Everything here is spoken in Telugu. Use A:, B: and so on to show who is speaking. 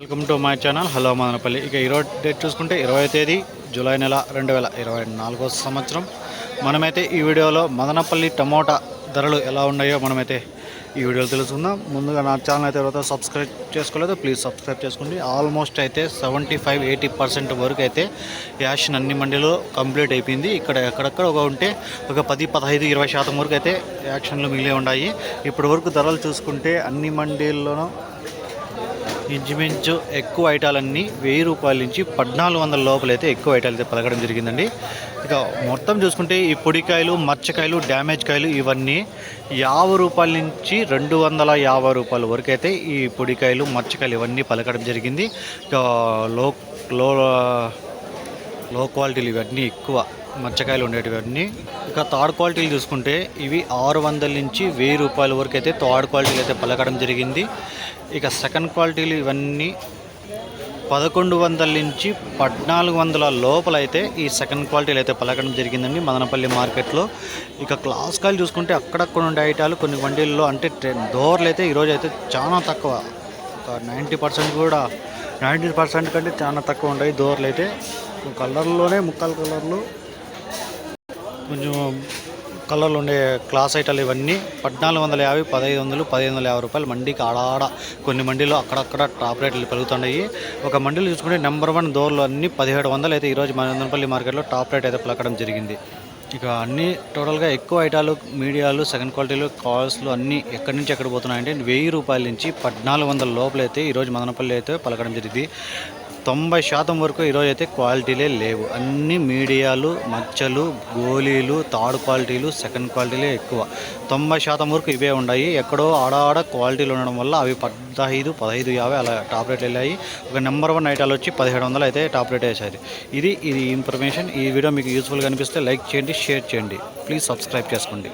A: Welcome to my channel. Hello Madanapalle. ఇక ఈరోజు డేట్ చూసుకుంటే ఇరవై తేదీ జూలై నెల రెండు వేల ఇరవై నాలుగో సంవత్సరం. మనమైతే ఈ వీడియోలో మదనపల్లి టమోటా ధరలు ఎలా ఉన్నాయో మనమైతే ఈ వీడియోలో తెలుసుకుందాం. ముందుగా నా ఛానల్ అయితే ఎవరైతే సబ్స్క్రైబ్ చేసుకోలేదో ప్లీజ్ సబ్స్క్రైబ్ చేసుకోండి. ఆల్మోస్ట్ అయితే సెవెంటీ ఫైవ్ ఎయిటీ పర్సెంట్ వరకు అయితే యాషన్ అన్ని మండీలో కంప్లీట్ అయిపోయింది. ఇక్కడ ఎక్కడెక్కడ ఒక ఉంటే ఒక పది పదహైదు ఇరవై శాతం వరకు అయితే యాక్షన్లు మిగిలి ఉన్నాయి. ఇప్పటి వరకు ధరలు చూసుకుంటే అన్ని మండీల్లోనూ ఇంచుమించు ఎక్కువ ఐటాలన్నీ వెయ్యి రూపాయల నుంచి పద్నాలుగు వందల లోపలైతే ఎక్కువ ఐటాలు అయితే పలకడం జరిగిందండి. ఇక మొత్తం చూసుకుంటే ఈ పొడికాయలు మచ్చకాయలు డ్యామేజ్ కాయలు ఇవన్నీ యాభై రూపాయల నుంచి రెండు వందల యాభై రూపాయల వరకు అయితే ఈ పొడికాయలు మచ్చకాయలు ఇవన్నీ పలకడం జరిగింది. ఇక లో లో లో క్వాలిటీలు ఇవన్నీ ఎక్కువ మచ్చకాయలు ఉండేటివన్నీ. ఇక థర్డ్ క్వాలిటీలు చూసుకుంటే ఇవి ఆరు వందల నుంచి వెయ్యి రూపాయల వరకు అయితే థర్డ్ క్వాలిటీలు అయితే పలకడం జరిగింది. ఇక సెకండ్ క్వాలిటీలు ఇవన్నీ పదకొండు వందల నుంచి పద్నాలుగు వందల లోపల అయితే ఈ సెకండ్ క్వాలిటీలు అయితే పలకడం జరిగిందండి మదనపల్లి మార్కెట్లో. ఇక క్లాస్ కాయలు చూసుకుంటే అక్కడక్కడ ఉండే ఐటాలు కొన్ని వండీల్లో అంటే టెన్ దోర్లు అయితే ఈరోజు అయితే చాలా తక్కువ. ఒక నైంటీ పర్సెంట్ కూడా నైంటీ పర్సెంట్ కంటే చాలా తక్కువ ఉన్నాయి దోర్లు అయితే. కలర్లోనే ముక్కల కలర్లు కొంచెం కలర్లు ఉండే క్లాస్ ఐటాలు ఇవన్నీ పద్నాలుగు వందల యాభై పదహైదు వందలు పదిహేను వందల యాభై రూపాయలు మండీకి ఆడాడ. కొన్ని మండీలో అక్కడక్కడ టాప్ రేట్లు పెరుగుతున్నాయి. ఒక మండీలు చూసుకుంటే నెంబర్ వన్ దోర్లు అన్నీ పదిహేడు వందలు అయితే ఈరోజు మనందనపల్లి మార్కెట్లో టాప్ రేట్ అయితే పలకడం జరిగింది. ఇక అన్ని టోటల్గా ఎక్కువ ఐటాలు మీడియాలు సెకండ్ క్వాలిటీలు కాల్స్లు అన్నీ ఎక్కడి నుంచి ఎక్కడ పోతున్నాయంటే వెయ్యి రూపాయల నుంచి పద్నాలుగు వందల లోపలైతే ఈరోజు మదనపల్లి అయితే పలకడం జరిగింది. తొంభై శాతం వరకు ఈరోజు అయితే క్వాలిటీలే లేవు. అన్ని మీడియాలు మచ్చలు గోళీలు థర్డ్ క్వాలిటీలు సెకండ్ క్వాలిటీలే ఎక్కువ. తొంభై శాతం వరకు ఇవే ఉన్నాయి ఎక్కడో ఆడాడ క్వాలిటీలు ఉండడం వల్ల అవి పదహైదు పదహైదు యాభై అలా టాప్ రేట్ వెళ్ళాయి. ఒక నెంబర్ వన్ ఐటాలు వచ్చి పదిహేడు వందలు అయితే టాప్ రేట్ వేసారు ఇది ఇది ఇన్ఫర్మేషన్. ఈ వీడియో మీకు యూస్ఫుల్గా అనిపిస్తే లైక్ చేయండి షేర్ చేయండి. ప్లీజ్ సబ్స్క్రైబ్ చేసుకోండి.